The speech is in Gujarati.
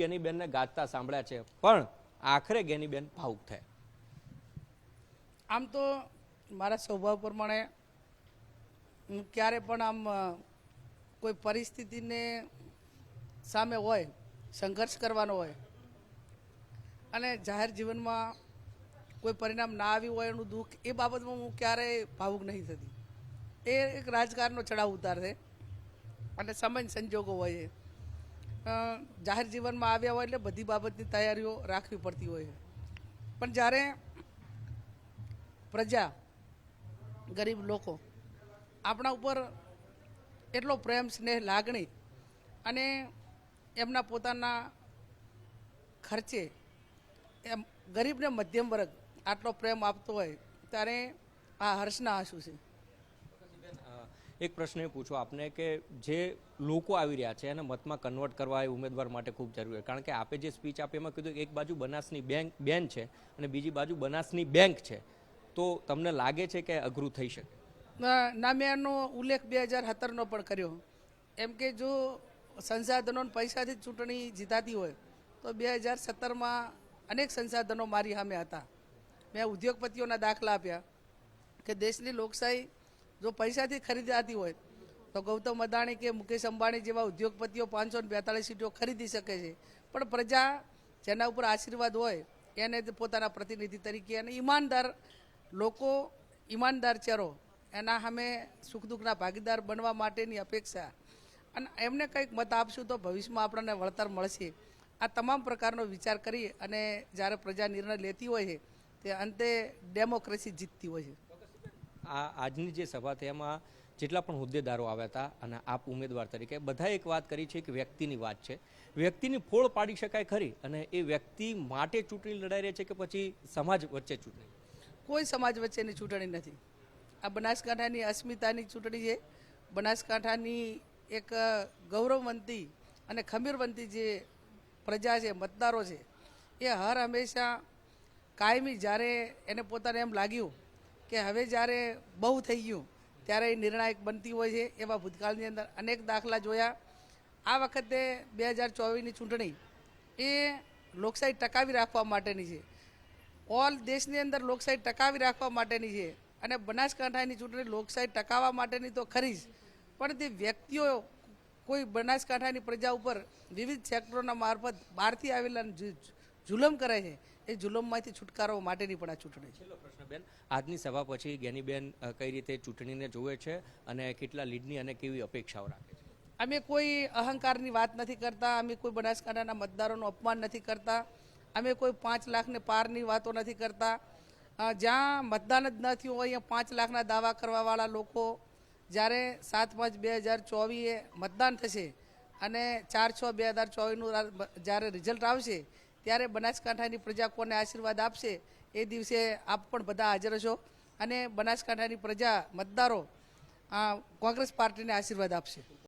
ગેનીબેનને ગાતા સાંભળ્યા છે પણ આખરે ગેનીબેન ભાવુક થયા. આમ તો મારા સ્વભાવ પ્રમાણે હું ક્યારે પણ આમ કોઈ પરિસ્થિતિને સામે હોય સંઘર્ષ કરવાનો હોય અને જાહેર જીવનમાં કોઈ પરિણામ ના આવ્યું હોય એનું દુઃખ એ બાબતમાં હું ક્યારેય ભાવુક નહીં થતી. એ એક રાજકારણનો ચડાવ ઉતાર છે અને સમય સંજોગો હોય અ, જાહેર જીવનમાં આવ્યા હોય એટલે બધી બાબતની તૈયારીઓ રાખવી પડતી હોય પણ જ્યારે પ્રજા, ગરીબ લોકો આપણા ઉપર એટલો પ્રેમ, સ્નેહ, લાગણી અને એમના પોતાના ખર્ચે એમ ગરીબને મધ્યમ વર્ગ આટલો પ્રેમ આપતો હોય, ત્યારે આ હર્ષના આંસુ છે. એક પ્રશ્ન એ પૂછો આપને કે જે લોકો આવી રહ્યા છે એને મતમાં કન્વર્ટ કરવા એ ઉમેદવાર માટે ખૂબ જરૂરી છે કારણ કે આપે જે સ્પીચ આપી એમાં કીધું એક બાજુ બનાસની બેંક, બેન છે અને બીજી બાજુ બનાસની બેંક છે. તો તમને લાગે છે કે અઘરું થઈ શકે? ના મેં આનો ઉલ્લેખ બે હજાર સત્તરનો પણ કર્યો. એમ કે જો સંસાધનોને પૈસાથી ચૂંટણી જીતાતી હોય, તો બે હજાર સત્તરમાં અનેક સંસાધનો મારી સામે હતા. મેં ઉદ્યોગપતિઓના દાખલા આપ્યા કે દેશની લોકશાહી જો પૈસાથી ખરીદાતી હોય, તો ગૌતમ અદાણી કે મુકેશ અંબાણી જેવા ઉદ્યોગપતિઓ પાંચસો ને બેતાળીસ સીટો ખરીદી શકે છે. પણ પ્રજા જેના ઉપર આશીર્વાદ હોય, એને પોતાના પ્રતિનિધિ તરીકે અને ઈમાનદાર લોકો, ઈમાનદાર ચહેરો, એના સામે સુખ દુઃખના ભાગીદાર બનવા માટેની અપેક્ષા. અને એમને કંઈક મત આપશું તો ભવિષ્યમાં આપણને વળતર મળશે. આ તમામ પ્રકારનો વિચાર કરી અને જ્યારે પ્રજા નિર્ણય લેતી હોય છે, તે અંતે ડેમોક્રેસી જીતતી હોય છે. આ આજની જે સભા થઈ એમાં જેટલા પણ હોદ્દેદારો આવ્યા હતા અને આપ ઉમેદવાર તરીકે, બધાએ એક વાત કરી છે કે વ્યક્તિની વાત છે. વ્યક્તિની ફોડ પાડી શકાય ખરી અને એ વ્યક્તિ માટે ચૂંટણી લડાઈ રહી છે કે પછી સમાજ વચ્ચે ચૂંટણી? કોઈ સમાજ વચ્ચેની ચૂંટણી નથી. આ બનાસકાંઠાની અસ્મિતાની ચૂંટણી છે. બનાસકાંઠાની એક ગૌરવવંતી અને ખમીરવંતી જે પ્રજા છે, મતદારો છે, એ હર હંમેશા કાયમી જ્યારે એને પોતાને એમ લાગ્યું કે હવે જ્યારે બહુ થઈ ગયું, ત્યારે એ નિર્ણાયક બનતી હોય છે એવા ભૂતકાળની અંદર અનેક દાખલા જોયા. આ વખતે બે હજાર ચોવીસની ચૂંટણી એ લોકશાહી ટકાવી રાખવા માટેની છે. ઓલ દેશની અંદર લોકશાહી ટકાવી રાખવા માટેની છે અને બનાસકાંઠાની ચૂંટણી લોકશાહી ટકાવવા માટેની તો ખરી જ, પણ તે વ્યક્તિઓ કોઈ બનાસકાંઠાની પ્રજા ઉપર વિવિધ સેક્ટરોના મારફત બહારથી આવેલા જુલમ કરે છે. એ જુલમમાંથી છુટકારો માટેની પણ આ ચૂંટણી છે. છેલ્લો બેન આજની સભા પછી જ્ઞાનીબેન કઈ રીતે ચૂંટણીને જોવે છે અને કેટલા લીડની અને કેવી અપેક્ષાઓ રાખે છે? અમે કોઈ અહંકારની વાત નથી કરતા અમે કોઈ બનાસકાંઠાના મતદારોનું અપમાન નથી કરતા અમે કોઈ પાંચ લાખને પારની વાતો નથી કરતા. જ્યાં મતદાન જ ન થયું હોય અહીંયા પાંચ લાખના દાવા કરવાવાળા લોકો જ્યારે સાત પાંચ બે હજાર ચોવીસે મતદાન થશે અને ચાર છ બે હજાર ચોવીસનું જ્યારે રિઝલ્ટ આવશે ત્યારે બનાસકાંઠાની પ્રજા કોને આશીર્વાદ આપશે એ દિવસે આપ પણ બધા હાજર છો અને બનાસકાંઠાની પ્રજા મતદારો કોંગ્રેસ પાર્ટીને આશીર્વાદ આપશે.